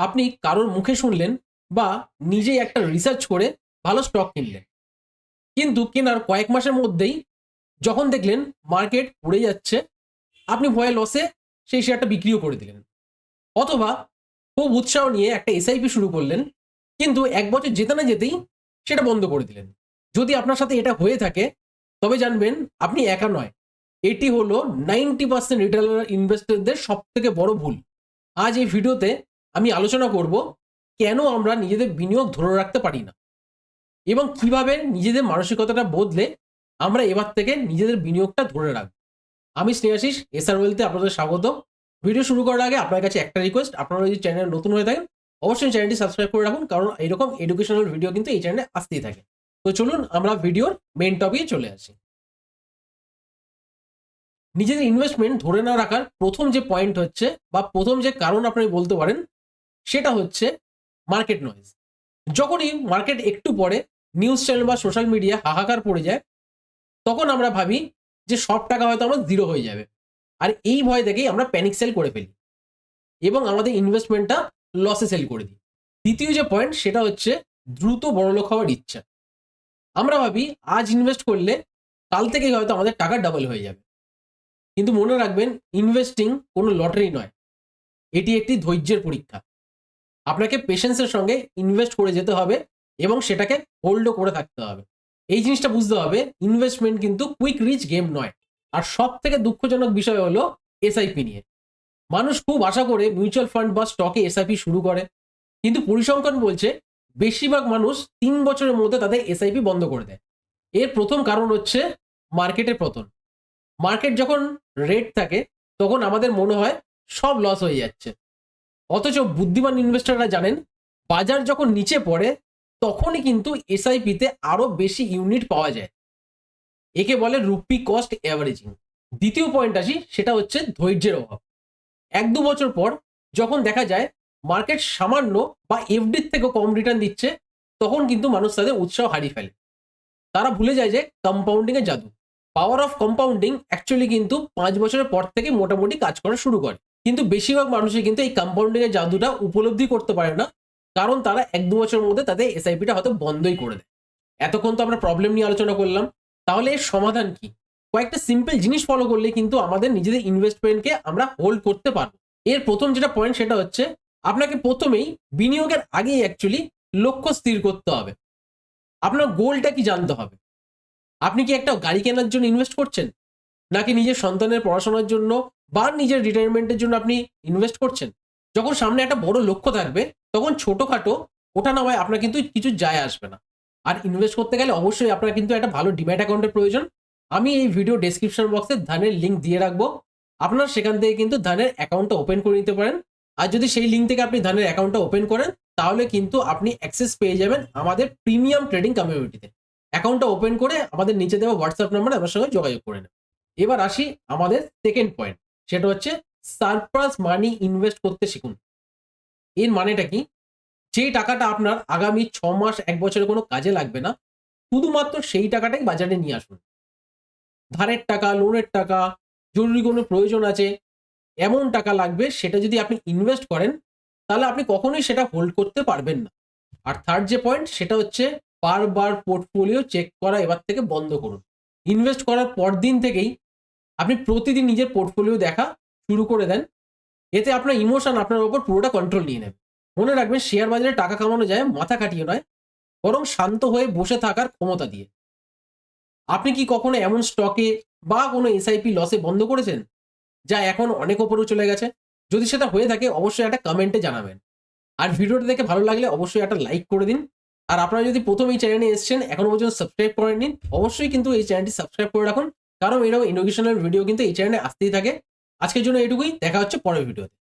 আপনি কারোর মুখে শুনলেন বা নিজেই একটা রিসার্চ করে ভালো স্টক কিনলেন। কিন্তু কেনার কয়েক মাসের মধ্যেই যখন দেখলেন মার্কেট পড়ে যাচ্ছে, আপনি ভয়ে লসে সেই শেয়ারটা বিক্রিও করে দিলেন। অথবা খুব উৎসাহ নিয়ে একটা এসআইপি শুরু করলেন, কিন্তু এক বছর যেতে না যেতেই সেটা বন্ধ করে দিলেন। যদি আপনার সাথে এটা হয়ে থাকে, তবে জানবেন আপনি একা নয়। এটি হলো নাইনটি পার্সেন্ট রিটেলার ইনভেস্টরদের সব থেকে বড় ভুল। আজ এই ভিডিওতে আমি আলোচনা করব কেন আমরা নিজেদের বিনিয়োগ ধরে রাখতে পারি না? এবং কীভাবে নিজেদের মানসিকতাটা বদলে আমরা এবার থেকে নিজেদের বিনিয়োগটা ধরে রাখব? আমি স্নেহাশিস এসআর ওয়েলতে আপনাদের স্বাগত ভিডিও শুরু করার আগে আপনার কাছে একটা রিকোয়েস্ট আপনারা যদি চ্যানেল নতুন হয়ে থাকেন, অবশ্যই চ্যানেলটি সাবস্ক্রাইব করে রাখুন, কারণ এরকম এডুকেশনাল ভিডিও কিন্তু এই চ্যানেলে আসতেই থাকে। তো চলুন আমরা ভিডিওর মেন টপিকে চলে আসি। নিজেদের ইনভেস্টমেন্ট ধরে না রাখার প্রথম যে পয়েন্ট হচ্ছে বা প্রথম যে কারণ আপনি বলতে পারেন সেটা হচ্ছে মার্কেট নয়েজ যখনই মার্কেট একটু পরে নিউজ চ্যানেল বা সোশ্যাল মিডিয়া হাহাকার পড়ে যায়, তখন আমরা ভাবি যে সব টাকা হয়তো আমার জিরো হয়ে যাবে। আর এই ভয় থেকেই আমরা প্যানিক সেল করে ফেলি এবং আমাদের ইনভেস্টমেন্টটা লসে সেল করে দিই। দ্বিতীয় যে পয়েন্ট সেটা হচ্ছে দ্রুত বড়লোক হওয়ার ইচ্ছা। আমরা ভাবি আজ ইনভেস্ট করলে কাল থেকেই হয়তো আমাদের টাকা ডাবল হয়ে যাবে। কিন্তু মনে রাখবেন ইনভেস্টিং কোনো লটারি নয়। এটি একটি ধৈর্যের পরীক্ষা। আপনাকে পেশেন্সের সঙ্গে ইনভেস্ট করে যেতে হবে এবং সেটাকে হোল্ডও করে থাকতে হবে। এই জিনিসটা বুঝতে হবে ইনভেস্টমেন্ট কিন্তু কুইক রিচ গেম নয়। আর সব থেকে দুঃখজনক বিষয় হলো এসআইপি নিয়ে। মানুষ খুব আশা করে মিউচুয়াল ফান্ড বা স্টকে এসআইপি শুরু করে। কিন্তু পরিসংখ্যান বলছে, বেশিরভাগ মানুষ তিন বছরের মধ্যে তাদের এসআইপি বন্ধ করে দেয়। এর প্রথম কারণ হচ্ছে মার্কেটের পতন। মার্কেট যখন রেট থাকে, তখন আমাদের মনে হয় সব লস হয়ে যাচ্ছে। অথচ বুদ্ধিমান ইনভেস্টররা জানেন, বাজার যখন নিচে পড়ে, তখনই কিন্তু এসআইপিতে আরও বেশি ইউনিট পাওয়া যায়। একে বলে রুপি কস্ট অ্যাভারেজিং দ্বিতীয় পয়েন্ট আসি, সেটা হচ্ছে ধৈর্যের অভাব। এক দু বছর পর যখন দেখা যায় মার্কেট সামান্য বা এফডির থেকেও কম রিটার্ন দিচ্ছে, তখন কিন্তু মানুষ তাদের উৎসাহ হারিয়ে ফেলে। তারা ভুলে যায় যে কম্পাউন্ডিং এর জাদু। পাওয়ার অফ কম্পাউন্ডিং অ্যাকচুয়ালি কিন্তু পাঁচ বছরের পর থেকে মোটামুটি কাজ করা শুরু করে। কিন্তু বেশিরভাগ মানুষই কিন্তু এই কম্পাউন্ডিং এর জাদুটা উপলব্ধি করতে পারে না, কারণ তারা এক দু বছরের মধ্যে তাদের এসআইপিটা হয়তো বন্ধই করে দেয়। এতক্ষণ তো আমরা প্রবলেম নিয়ে আলোচনা করলাম। তাহলে এর সমাধান কি? কয়েকটা সিম্পল জিনিস ফলো করলে কিন্তু আমাদের নিজেদের ইনভেস্টমেন্টকে আমরা হোল্ড করতে পারব। এর প্রথম যেটা পয়েন্ট সেটা হচ্ছে, আপনাকে প্রথমেই বিনিয়োগের আগেই অ্যাকচুয়ালি লক্ষ্য স্থির করতে হবে। আপনার গোলটা কি জানতে হবে? আপনি কি একটা গাড়ি কেনার জন্য ইনভেস্ট করছেন? নাকি নিজের সন্তানের পড়াশোনার জন্য বা নিজের রিটায়ারমেন্টের জন্য আপনি ইনভেস্ট করছেন? যখন সামনে একটা বড় লক্ষ্য থাকবে, তখন ছোটখাটো ওঠা নামায় আপনার কিন্তু কিছু যায় আসবে না। আর ইনভেস্ট করতে গেলে অবশ্যই আপনার কিন্তু একটা ভালো ডিম্যাট অ্যাকাউন্টের প্রয়োজন। আমি এই ভিডিও ডেসক্রিপশন বক্সে ধানের লিঙ্ক দিয়ে রাখব। আপনার সেখান থেকে কিন্তু ধানের অ্যাকাউন্টটা ওপেন করে নিতে পারেন। আর যদি সেই লিঙ্ক থেকে আপনি ধানের অ্যাকাউন্টটা ওপেন করেন, তাহলে কিন্তু আপনি অ্যাক্সেস পেয়ে যাবেন আমাদের প্রিমিয়াম ট্রেডিং কমিউনিটিতে অ্যাকাউন্টটা ওপেন করে আমাদের নিচে দেওয়া হোয়াটসঅ্যাপ নাম্বারে আমার সঙ্গে যোগাযোগ করে নেন এবার আসি আমাদের সেকেন্ড পয়েন্ট সেটা হচ্ছে সারপ্লাস মানি ইনভেস্ট করতে শিখুন। এর মানেটা কি? যে টাকাটা আপনার আগামী ছ মাস, এক বছরে কোনো কাজে লাগবে না, শুধুমাত্র সেই টাকাটাই বাজারে নিয়ে আসুন। ধারের টাকা, লোনের টাকা, জরুরি কোনো প্রয়োজন আছে, এমন টাকা লাগবে সেটা যদি আপনি ইনভেস্ট করেন, তাহলে আপনি কখনোই সেটা হোল্ড করতে পারবেন না। আর থার্ড যে পয়েন্ট সেটা হচ্ছে বারবার পোর্টফোলিও চেক করা এবার থেকে বন্ধ করুন। ইনভেস্ট করার পর দিন থেকেই আপনি প্রতিদিন নিজের পোর্টফোলিও দেখা শুরু করে দেন। এতে আপনার ইমোশন আপনার উপর পুরোটা কন্ট্রোল নিয়ে নেবে। মনে রাখবেন শেয়ার বাজারে টাকা কামানো যায়, মাথা কাটিয়ে নয়, বরং শান্ত হয়ে বসে থাকার ক্ষমতা দিয়ে। আপনি কি কখনো এমন স্টকে বা কোনো এসআইপি লসে বন্ধ করেছেন? যা এখন অনেক ওপরেও চলে গেছে? যদি সেটা হয়ে থাকে, অবশ্যই একটা কমেন্টে জানাবেন। আর ভিডিওটা দেখে ভালো লাগলে অবশ্যই একটা লাইক করে দিন। আর আপনারা যদি প্রথম এই চ্যানেলে এসেছেন, এখনও পর্যন্ত সাবস্ক্রাইব করে নিন অবশ্যই কিন্তু এই চ্যানেলটি সাবস্ক্রাইব করে রাখুন। কারণ এরকম এডুকেশনাল ভিডিও কিন্তু এই চ্যানেলে আসতেই থাকে। আজকের জন্য এটুকুই দেখা হচ্ছে পরের ভিডিওতে